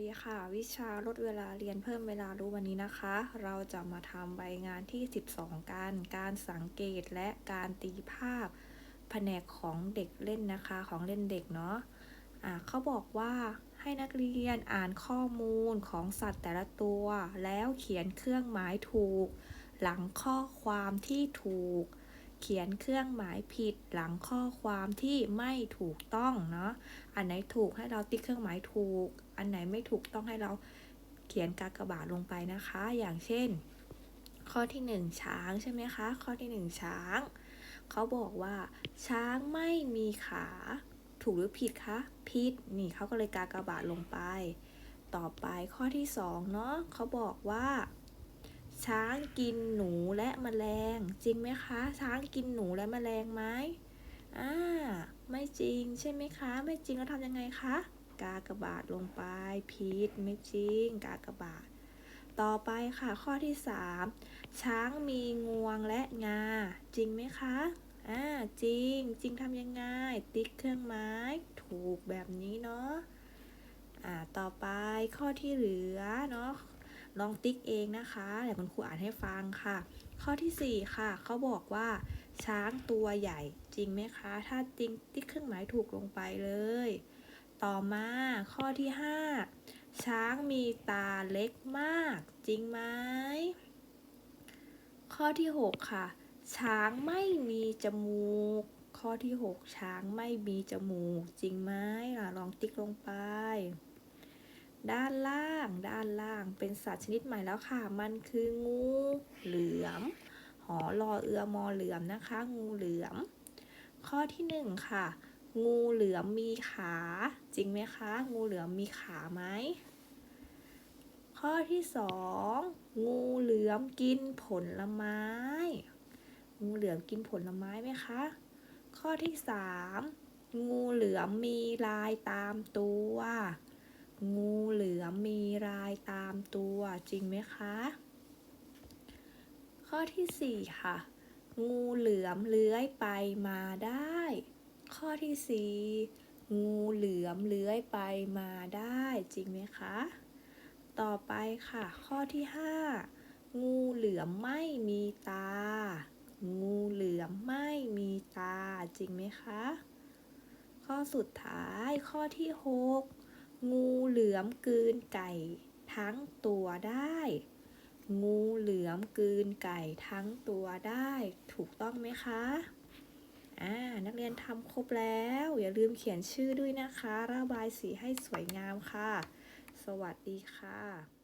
ีค่ะ วิชาลดเวลาเรียนเพิ่มเวลารู้วันนี้นะคะ เราจะมาทำใบงานที่ 12 การ การสังเกตและการตีภาพ แผนกของเด็กเล่นนะคะของเล่นเด็กเนาะอ่าเขาบอกว่าให้นักเรียนอ่านข้อมูลของสัตว์แต่ละตัว แล้วเขียนเครื่องหมายถูก หลังข้อความที่ถูก เขียนเครื่องหมายผิด หลังข้อความที่ไม่ถูกต้องเนาะอันไหนถูกให้เราติ๊กเครื่องหมายถูก อันไหนไม่ถูกต้องให้เราเขียนกากบาทลงไปนะคะ อย่างเช่น ข้อที่หนึ่งช้างใช่ไหมคะ ข้อที่หนึ่งช้าง เขาบอกว่า ช้างไม่มีขา ถูกหรือผิดคะ ผิด นี่เขาก็เลยกากบาทลงไป ต่อไปข้อที่สองเนาะเขาบอกว่าช้างกินหนูและแมลง จริงไหมคะ ช้างกินหนูและแมลงไหมอ่าไม่จริงใช่ไหมคะ ไม่จริงเราทำยังไงคะ กากระบาทลงไปผิดไม่จริง กากระบาทต่อไปค่ะข้อที่ 3 ช้างมีงวงและงา จริงไหมคะอ่าจริง จริงทำยังไง ติ๊กเครื่องไม้ ถูกแบบนี้เนาะอ่าต่อไปข้อที่เหลือเนาะลองติ๊กเองนะคะเดี๋ยวคุณครูอ่านให้ฟังค่ะ ข้อที่ 4 ค่ะ เขาบอกว่า ช้างตัวใหญ่จริงไหมคะ ถ้าจริงติ๊กเครื่องหมายถูกลงไปเลย ต่อมาข้อที่ 5 ช้างมีตาเล็กมาก จริงไหม ข้อที่ 6 ค่ะ ช้างไม่มีจมูก ข้อที่ 6 ช้างไม่มีจมูก จริงไหมล่ะลองติ๊กลงไป ด้านล่าง ด้านล่างเป็นสัตว์ชนิดใหม่แล้วค่ะ มันคืองูเหลือม หอรอเอือมอเหลือมนะคะ งูเหลือม ข้อที่หนึ่งค่ะ งูเหลือมมีขา จริงไหมคะ งูเหลือมมีขาไหม ข้อที่สองงูเหลือมกินผลไม้ งูเหลือมกินผลไม้ไหมคะ ข้อที่สามงูเหลือมมีลายตามตัว งูเหลือมมีลายตามตัว จริงไหมคะ ข้อที่สี่ค่ะ งูเหลือมเลื้อยไปมาได้ ข้อที่สี่งูเหลือมเลื้อยไปมาได้จริงไหมคะ ต่อไปค่ะ ข้อที่ห้างูเหลือมไม่มีตา งูเหลือมไม่มีตาจริงไหมคะ ข้อสุดท้ายข้อที่หกงูเหลือมกืนไก่ทั้งตัวได้ งูเหลือมกืนไก่ทั้งตัวได้ ถูกต้องไหมคะ อ่านักเรียนทำครบแล้ว อย่าลืมเขียนชื่อด้วยนะคะ ระบายสีให้สวยงามค่ะ สวัสดีค่ะ